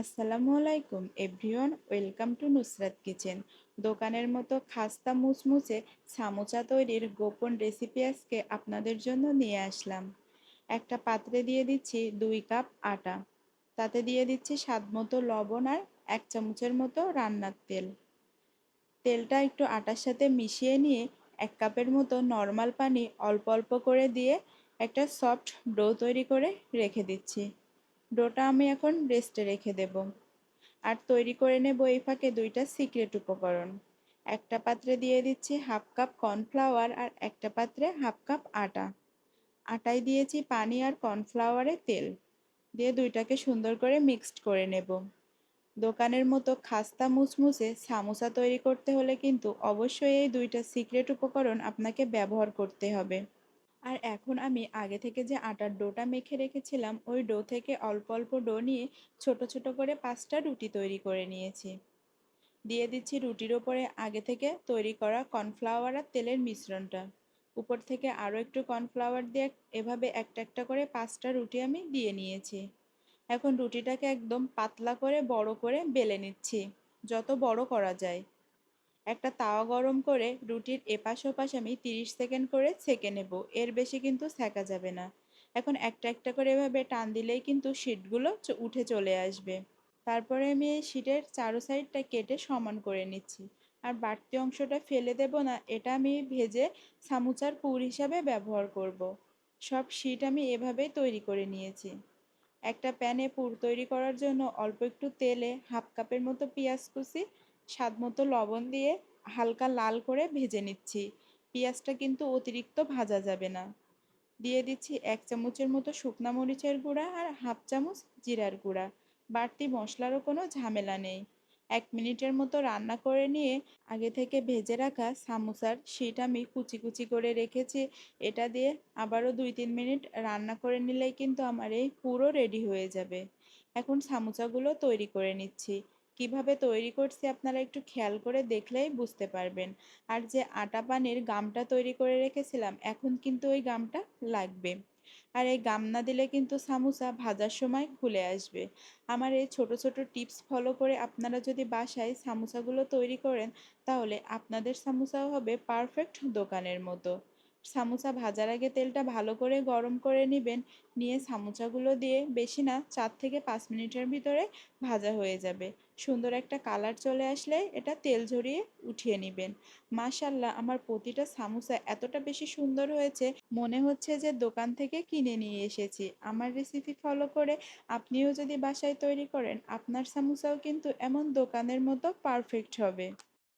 আসসালামু আলাইকুম, everyone, welcome to Nusrat kitchen. দোকানের মতো খাস্তা মুচমুচে সামোচা তৈরির গোপন রেসিপি আজকে আপনাদের জন্য নিয়ে আসলাম। একটা পাত্রে দিয়ে দিচ্ছি দুই কাপ আটা। তাতে দিয়ে দিচ্ছি স্বাদ মতো লবণ আর এক চামচের মতো রান্নার তেল। তেলটা একটু আটার সাথে মিশিয়ে নিয়ে এক কাপের মতো নর্মাল পানি অল্প অল্প করে দিয়ে একটা সফট ডো তৈরি করে রেখে দিচ্ছি। ডোটা আমি এখন রেস্টে রেখে দেব। আর তৈরি করে নেব এই ফাঁকে দুইটা সিক্রেট উপকরণ। একটা পাত্রে দিয়ে দিচ্ছি হাফ কাপ কর্নফ্লাওয়ার আর একটা পাত্রে হাফ কাপ আটা। আটায় দিয়েছি পানি আর কর্নফ্লাওয়ারে তেল। দিয়ে দুইটাকে সুন্দর করে মিক্সড করে নেব। দোকানের মতো খাস্তা মুচমুচে সামোসা তৈরি করতে হলে কিন্তু অবশ্যই এই দুইটা সিক্রেট উপকরণ আপনাকে ব্যবহার করতে হবে। আর এখন আমি আগে থেকে যে আটার ডোটা মেখে রেখেছিলাম, ওই ডো থেকে অল্প অল্প ডো নিয়ে ছোট ছোট করে পাঁচটা রুটি তৈরি করে নিয়েছি। দিয়ে দিচ্ছি রুটির ওপরে আগে থেকে তৈরি করা কর্নফ্লাওয়ার আর তেলের মিশ্রণটা। উপর থেকে আরও একটু কর্নফ্লাওয়ার দিয়ে এভাবে একটা একটা করে পাঁচটা রুটি আমি দিয়ে নিয়েছি। এখন রুটিটাকে একদম পাতলা করে বড় করে বেলে নিচ্ছি, যত বড় করা যায়। একটা তাওয়া গরম করে রুটির এপাশ ওপাশ আমি তিরিশ সেকেন্ড করে সেকে নেব। এর বেশি কিন্তু সেকা যাবে না। এখন একটা একটা করে এভাবে টান দিলেই কিন্তু শিটগুলো উঠে চলে আসবে। তারপরে আমি এই শিটের চারো সাইডটা কেটে সমান করে নিচ্ছি। আর বাড়তি অংশটা ফেলে দেব না, এটা আমি ভেজে সামুচার পুর হিসাবে ব্যবহার করব। সব শিট আমি এভাবেই তৈরি করে নিয়েছি। একটা প্যানে পুর তৈরি করার জন্য অল্প একটু তেলে হাফ কাপের মতো পেঁয়াজ কুচি স্বাদ মতো লবণ দিয়ে হালকা লাল করে ভেজে নিচ্ছি। পেঁয়াজটা কিন্তু অতিরিক্ত ভাজা যাবে না। দিয়ে দিচ্ছি এক চামচের মতো শুকনা মরিচের গুঁড়া আর হাফ চামচ জিরার গুঁড়া। বাড়তি মশলারও কোনো ঝামেলা নেই। এক মিনিটের মতো রান্না করে নিয়ে আগে থেকে ভেজে রাখা সামোসার শিট আমি কুচি কুচি করে রেখেছি। এটা দিয়ে আবারও দুই তিন মিনিট রান্না করে নিলেই কিন্তু আমার এই পুরো রেডি হয়ে যাবে। এখন সামোসাগুলো তৈরি করে নিচ্ছি। কীভাবে তৈরি করছি আপনারা একটু খেয়াল করে দেখলেই বুঝতে পারবেন। আর যে আটা পানির গামটা তৈরি করে রেখেছিলাম, এখন কিন্তু ওই গামটা লাগবে। আর এই গাম না দিলে কিন্তু সামোসা ভাজার সময় খুলে আসবে। আমার এই ছোট ছোট টিপস ফলো করে আপনারা যদি বাসায় সামোসাগুলো তৈরি করেন, তাহলে আপনাদের সামোসাও হবে পারফেক্ট দোকানের মতো। সামোসা ভাজার আগে তেলটা ভালো করে গরম করে নেবেন। নিয়ে সামোসাগুলো দিয়ে বেশি না, চার থেকে পাঁচ মিনিটের ভিতরে ভাজা হয়ে যাবে। সুন্দর একটা কালার চলে আসলে এটা তেল ঝরিয়ে উঠিয়ে নেবেন। মাশাল্লাহ আমার প্রতিটা সামোসা এতটা বেশি সুন্দর হয়েছে, মনে হচ্ছে যে দোকান থেকে কিনে নিয়ে এসেছি। আমার রেসিপি ফলো করে আপনিও যদি বাসায় তৈরি করেন, আপনার সামোসাও কিন্তু এমন দোকানের মতো পারফেক্ট হবে।